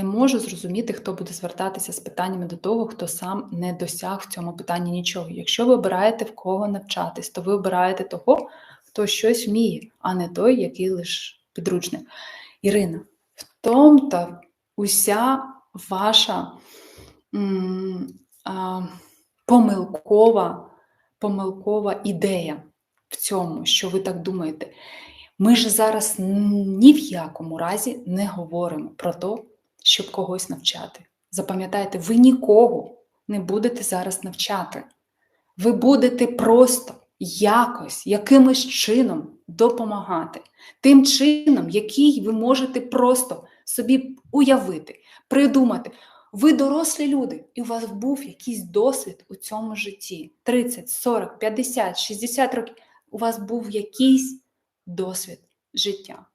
Не можу зрозуміти, хто буде звертатися з питаннями до того, хто сам не досяг в цьому питанні нічого. Якщо ви обираєте в кого навчатись, то ви обираєте того, хто щось вміє, а не той, який лише підручник. Ірина, в тому-то уся ваша м, а, помилкова, помилкова ідея в цьому, що ви так думаєте. Ми ж зараз ні в якому разі не говоримо про те, щоб когось навчати. Запам'ятайте, ви нікого не будете зараз навчати. Ви будете просто якось, якимось чином допомагати. Тим чином, який ви можете просто собі уявити, придумати. Ви дорослі люди, і у вас був якийсь досвід у цьому житті. 30, 40, 50, 60 років. У вас був якийсь досвід життя.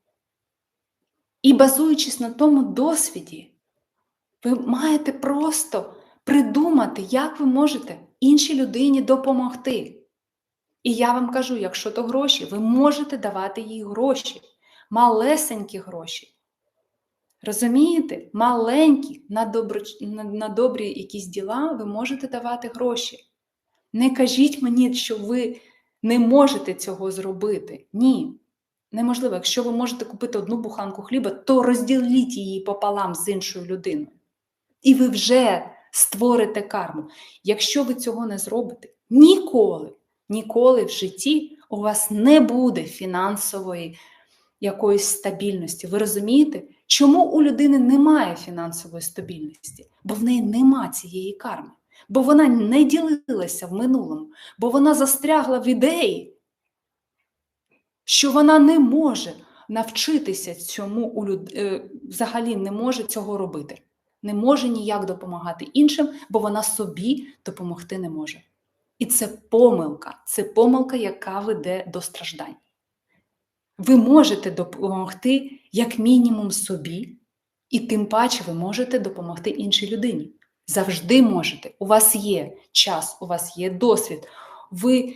І базуючись на тому досвіді, ви маєте просто придумати, як ви можете іншій людині допомогти. І я вам кажу, якщо то гроші, ви можете давати їй гроші, малесенькі гроші. Розумієте? Маленькі на, добро, на, на добрі якісь діла ви можете давати гроші. Не кажіть мені, що ви не можете цього зробити. Ні. Неможливо, якщо ви можете купити одну буханку хліба, то розділіть її пополам з іншою людиною. І ви вже створите карму. Якщо ви цього не зробите, ніколи, ніколи в житті у вас не буде фінансової якоїсь стабільності. Ви розумієте, чому у людини немає фінансової стабільності? Бо в неї нема цієї карми, бо вона не ділилася в минулому, бо вона застрягла в ідеї що вона не може навчитися цьому у люд... Е, взагалі не може цього робити, не може ніяк допомагати іншим, бо вона собі допомогти не може. І це помилка, це помилка, яка веде до страждань. Ви можете допомогти як мінімум собі, і тим паче ви можете допомогти іншій людині. Завжди можете. У вас є час, у вас є досвід. ви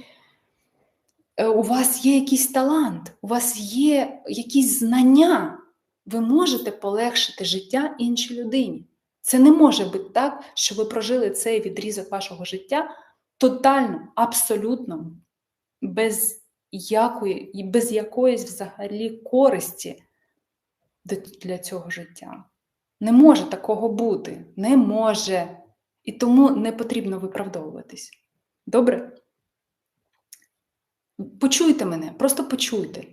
у вас є якийсь талант, у вас є якісь знання, ви можете полегшити життя іншій людині. Це не може бути так, що ви прожили цей відрізок вашого життя тотально, абсолютно, без якої, без якоїсь взагалі користі для цього життя. Не може такого бути, не може. І тому не потрібно виправдовуватись. Добре? Почуйте мене, просто почуйте.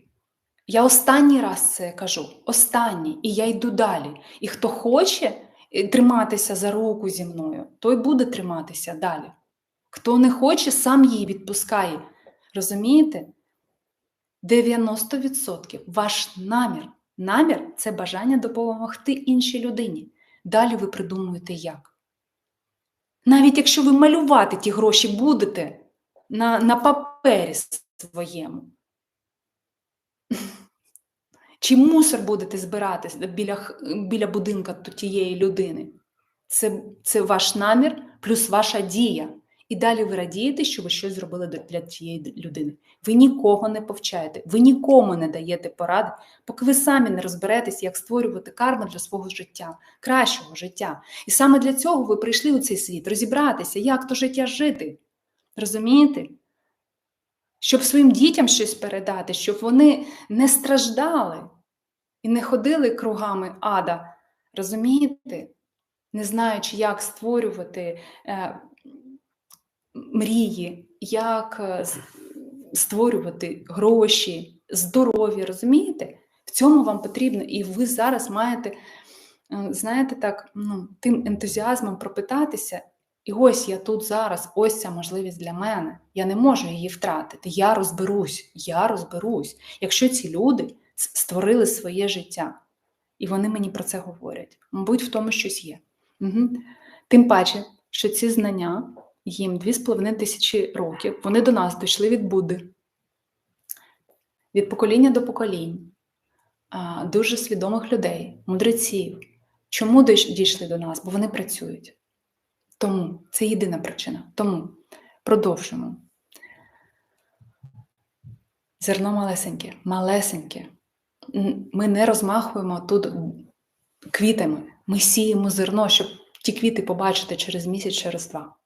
Я останній раз це кажу, останній, і я йду далі. І хто хоче е, триматися за руку зі мною, той буде триматися далі. Хто не хоче, сам її відпускає. Розумієте? 90% ваш намір. Намір це бажання допомогти іншій людині. Далі ви придумуєте як. Навіть якщо ви малювати ті гроші будете на, на папері своєму. Чи мусор будете збирати біля біля будинка тієї людини? Це це ваш намір плюс ваша дія. І далі ви радієте, що ви щось зробили для цієї людини. Ви нікого не повчаєте, ви нікому не даєте поради, поки ви самі не розберетесь, як створювати карму для свого життя, кращого життя. І саме для цього ви прийшли у цей світ, розібратися, як то життя жити. Розумієте? Щоб своїм дітям щось передати, щоб вони не страждали і не ходили кругами ада, розумієте, не знаючи, як створювати е, мрії, як е, створювати гроші, здоров'я, розумієте? В цьому вам потрібно, і ви зараз маєте, е, знаєте, так, ну, тим ентузіазмом пропитатися і ось я тут зараз, ось ця можливість для мене. Я не можу її втратити. Я розберусь, я розберусь. Якщо ці люди створили своє життя, і вони мені про це говорять, мабуть, в тому щось є. Угу. Тим паче, що ці знання їм 2,5 тисячі років, вони до нас дійшли від Будди, від покоління до поколінь, дуже свідомих людей, мудреців. Чому дійшли до нас? Бо вони працюють. Тому це єдина причина. Тому продовжуємо. Зерно малесеньке, малесеньке. Ми не розмахуємо тут квітами. Ми сіємо зерно, щоб ті квіти побачити через місяць, через два.